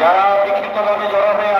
যারা বিক্ষিপ্তভাবে জড়ো হয়ে